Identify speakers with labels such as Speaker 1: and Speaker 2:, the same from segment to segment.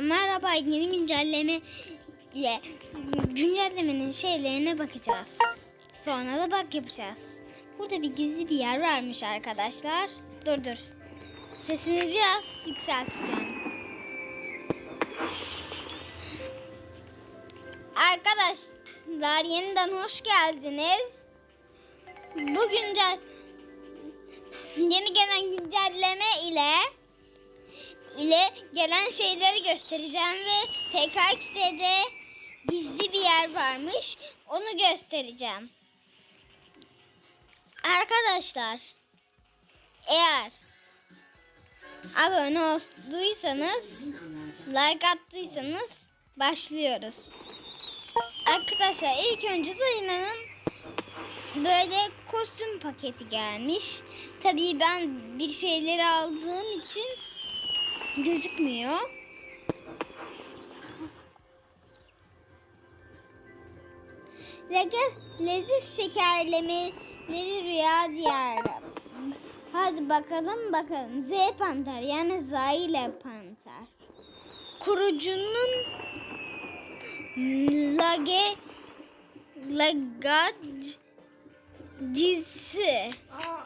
Speaker 1: Merhaba yeni güncelleme ile güncellemenin şeylerine bakacağız. Sonra da bak yapacağız. Burada bir gizli bir yer varmış arkadaşlar. Dur dur. Sesimi biraz yükselteceğim. Arkadaşlar yeniden hoş geldiniz. Bu güncel yeni gelen güncelleme ile ile gelen şeyleri göstereceğim ve PKX'de gizli bir yer varmış. Onu göstereceğim. Arkadaşlar eğer abone olduysanız like attıysanız başlıyoruz. Arkadaşlar ilk önce Zayna'nın böyle kostüm paketi gelmiş. Tabii ben bir şeyleri aldığım için gözükmüyor. Leziz şekerlemeleri rüya diyarı. Hadi bakalım bakalım. Z panter yani Zayle panter. Kurucunun lage lagacisi. Ay.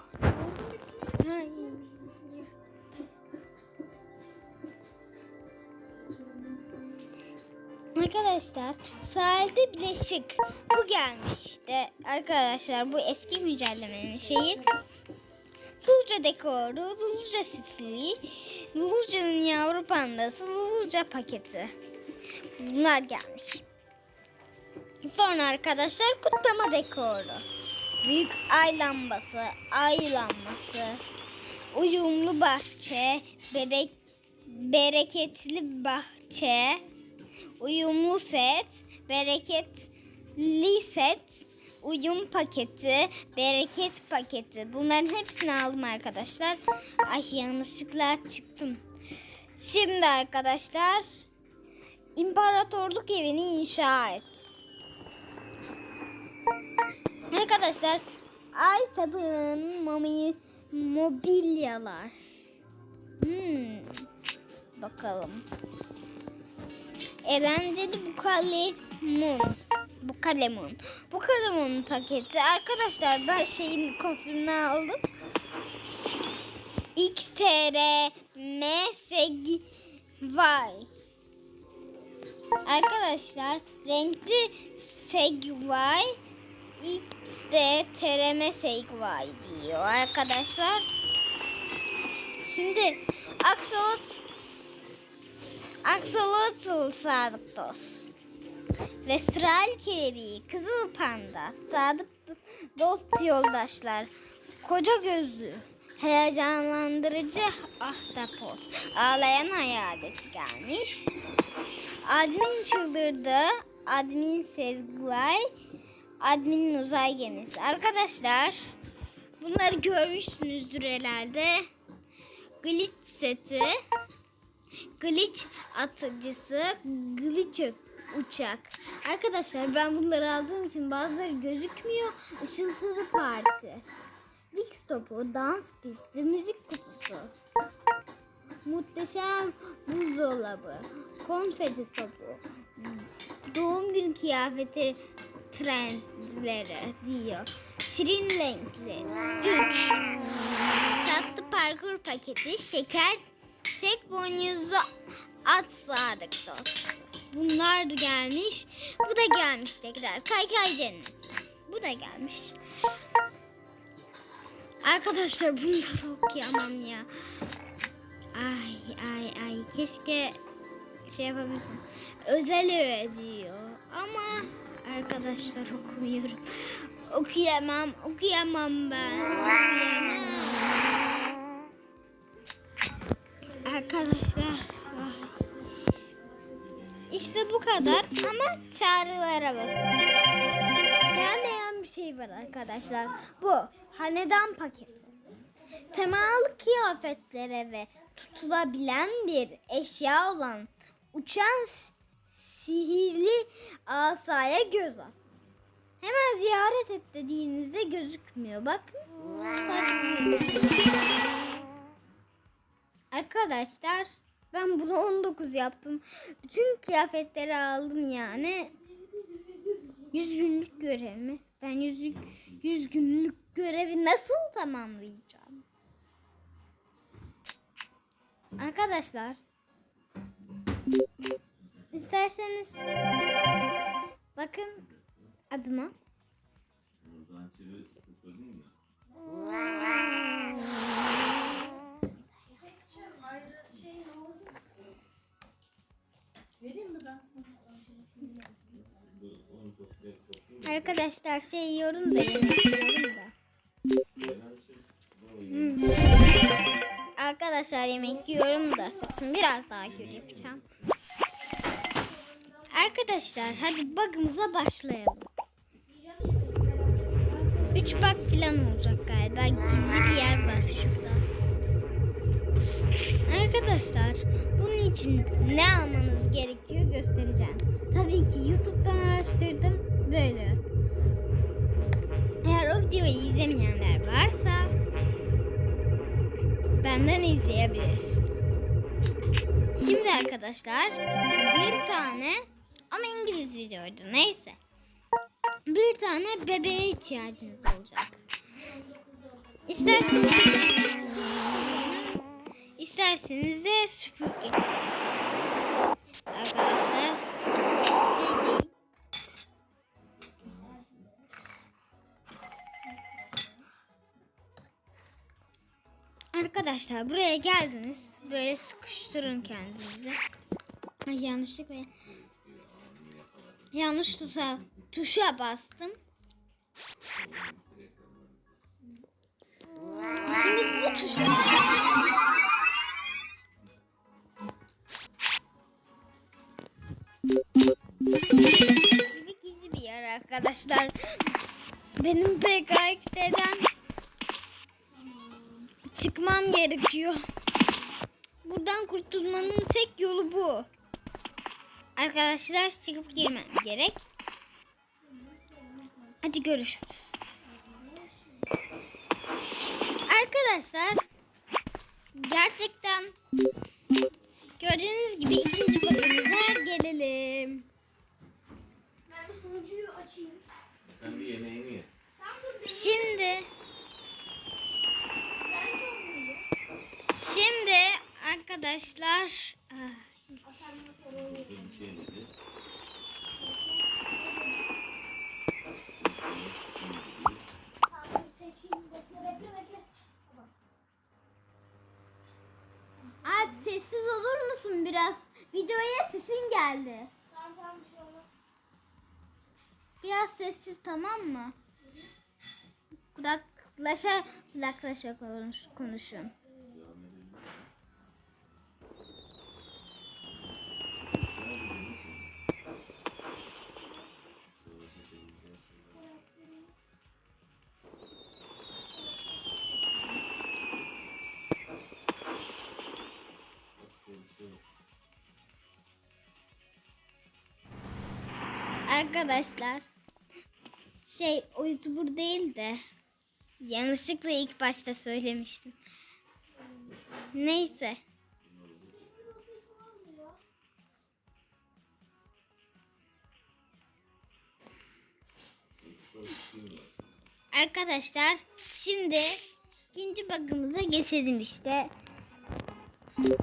Speaker 1: Arkadaşlar sahilde bileşik bu gelmiş işte arkadaşlar bu eski güncellemenin şeyi Luluca dekoru, Luluca stili, Luluca'nın yavru pandası, Luluca paketi. Bunlar gelmiş. Sonra arkadaşlar kutlama dekoru. Büyük ay lambası, ay lambası, uyumlu bahçe, bebek bereketli bahçe, uyumlu set, bereketli set, uyum paketi, bereket paketi. Bunların hepsini aldım arkadaşlar. Ay yanlışlıkla çıktım. Şimdi arkadaşlar imparatorluk evini inşa et. Arkadaşlar ay sapığın mami mobilyalar. Hmm, bakalım. Eğlenceli bu kalemun. Bu kalemun. Bu kalemun paketi. Arkadaşlar ben şeyin kostümünü aldım. XTR MSG Vay. Arkadaşlar renkli Segway XD TRM Segway diyor arkadaşlar. Şimdi Axolot Axolotl Sadıktos ve Sıral Kelebeği Kızıl Panda Sadık Dost Yoldaşlar Koca Gözlü Heyecanlandırıcı Ahtapot Ağlayan Hayalet gelmiş Admin Çıldırdı Admin Sevgilay Admin Uzay Gemisi. Arkadaşlar bunları görmüşsünüzdür herhalde. Glitch seti glitch atıcısı, glitch uçak. Arkadaşlar ben bunları aldığım için bazıları gözükmüyor. Işıltılı parti. Wix topu, dans pisti, müzik kutusu. Muhteşem buzdolabı, konfeti topu, doğum günü kıyafeti trendleri diyor. Şirin renkli. 3. Tatlı parkur paketi, şeker Tek boynuzlu at sadık dost. Bunlar da gelmiş. Bu da gelmiş tekrar. Kaykay cennet. Bu da gelmiş. Arkadaşlar bunları okuyamam ya. Ay ay ay keşke şey yapabilsem. Özel öğe diyor. Ama arkadaşlar okumuyorum. Okuyamam. Okuyamam ben. Okuyamam. Arkadaşlar işte bu kadar ama çağrılara bakın. Gelmeyen bir şey var arkadaşlar. Bu hanedan paketi. Temalı kıyafetlere ve tutulabilen bir eşya olan uçan sihirli asaya göz at. Hemen ziyaret et dediğinizde gözükmüyor. Bakın. Arkadaşlar Ben bunu 19 yaptım. Bütün kıyafetleri aldım yani. 100 günlük görev mi? Ben 100, 100 günlük görevi nasıl tamamlayacağım? Arkadaşlar isterseniz bakın adıma. Arkadaşlar şey yiyorum da
Speaker 2: bu
Speaker 1: Arkadaşlar yemek yiyorum da sesimi biraz daha gür yapacağım. Arkadaşlar hadi bug'ımıza başlayalım. 3 bug falan olacak galiba. Gizli bir yer var şurada. Arkadaşlar bunun için ne almanız gerekiyor Araştırdım. Böyle. Eğer o videoyu izlemeyenler varsa benden izleyebilir. Şimdi arkadaşlar bir tane ama İngiliz videoydu neyse. Bir tane bebeğe ihtiyacınız olacak. İsterseniz isterseniz de süpürge. Arkadaşlar şey değil. Arkadaşlar buraya geldiniz. Böyle sıkıştırın kendinizi. Ay yanlışlıkla yanlış tuşa tuşa bastım. Şimdi bu tuşla gibi gizli bir yer arkadaşlar. Benim PKX'den çıkmam gerekiyor. Buradan kurtulmanın tek yolu bu. Arkadaşlar çıkıp girmem gerek. Hadi görüşürüz. Arkadaşlar gerçekten gördüğünüz gibi ikinci bölümümüze gelelim.
Speaker 3: Ben de sunucuyu açayım.
Speaker 2: Sen bir yemeğini ye.
Speaker 1: Şimdi
Speaker 3: ben de olmayacak.
Speaker 1: şimdi arkadaşlar ah,
Speaker 3: Sen bana sorun yok.
Speaker 2: Dur bir şey yemedi.
Speaker 3: Tamam seçeyim. Bekle bekle bekle. Tamam.
Speaker 1: Alp sessiz olur musun biraz? Videoya sesin geldi. Biraz sessiz tamam mı? Kulaklaşa kulaklaşa konuş, konuşun. Arkadaşlar şey o YouTuber değil de yanlışlıkla ilk başta söylemiştim. Neyse. Arkadaşlar şimdi ikinci bug'ımıza geçelim işte.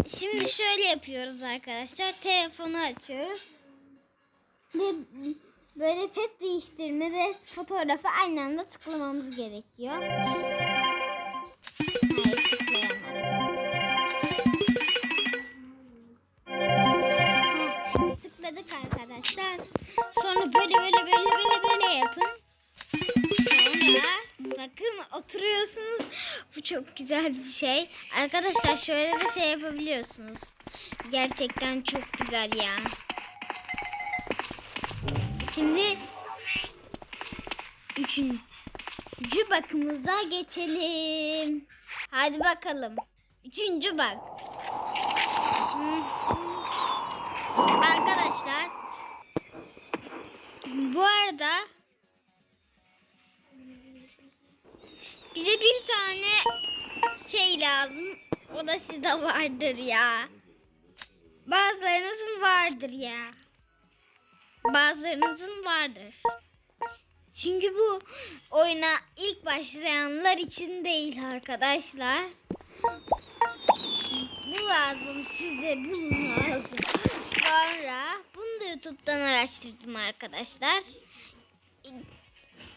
Speaker 1: Şimdi şöyle yapıyoruz arkadaşlar. Telefonu açıyoruz. Ve böyle pet değiştirme ve fotoğrafı aynı anda tıklamamız gerekiyor. Tıkladık arkadaşlar. Sonra böyle böyle böyle böyle böyle yapın. Sonra bakın oturuyorsunuz. Bu çok güzel bir şey. Arkadaşlar şöyle de şey yapabiliyorsunuz. Gerçekten çok güzel ya. Şimdi üçüncü bakımıza geçelim. Hadi bakalım. Üçüncü bak. Arkadaşlar bu arada bize bir tane şey lazım. O da sizde vardır ya. Bazılarınızın vardır ya. Bazılarınızın vardır. Çünkü bu oyuna ilk başlayanlar için değil arkadaşlar. Bu lazım size, bu lazım. Sonra bunu da YouTube'dan araştırdım arkadaşlar.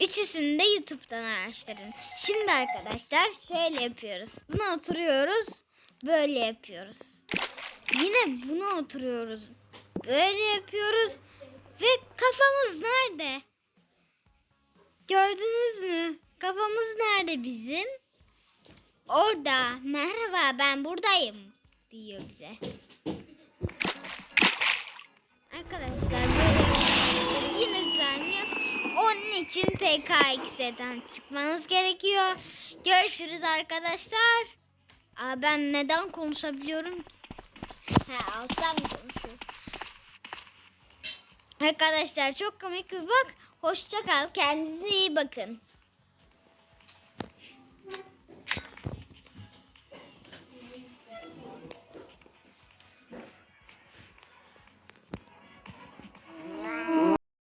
Speaker 1: Üçüsünü de YouTube'dan araştırın. Şimdi arkadaşlar şöyle yapıyoruz. Buna oturuyoruz. Böyle yapıyoruz. Yine buna oturuyoruz. Böyle yapıyoruz. Ve kafamız nerede? Gördünüz mü? Kafamız nerede bizim? Orada. Merhaba ben buradayım. Diyor bize. Arkadaşlar yine düzelmiyor. Onun için PKX'den çıkmanız gerekiyor. Görüşürüz arkadaşlar. Aa, ben neden konuşabiliyorum? Ha, alttan konuşuyorum. Arkadaşlar çok komik bir bak. Hoşça kal. Kendinize iyi bakın. Wow.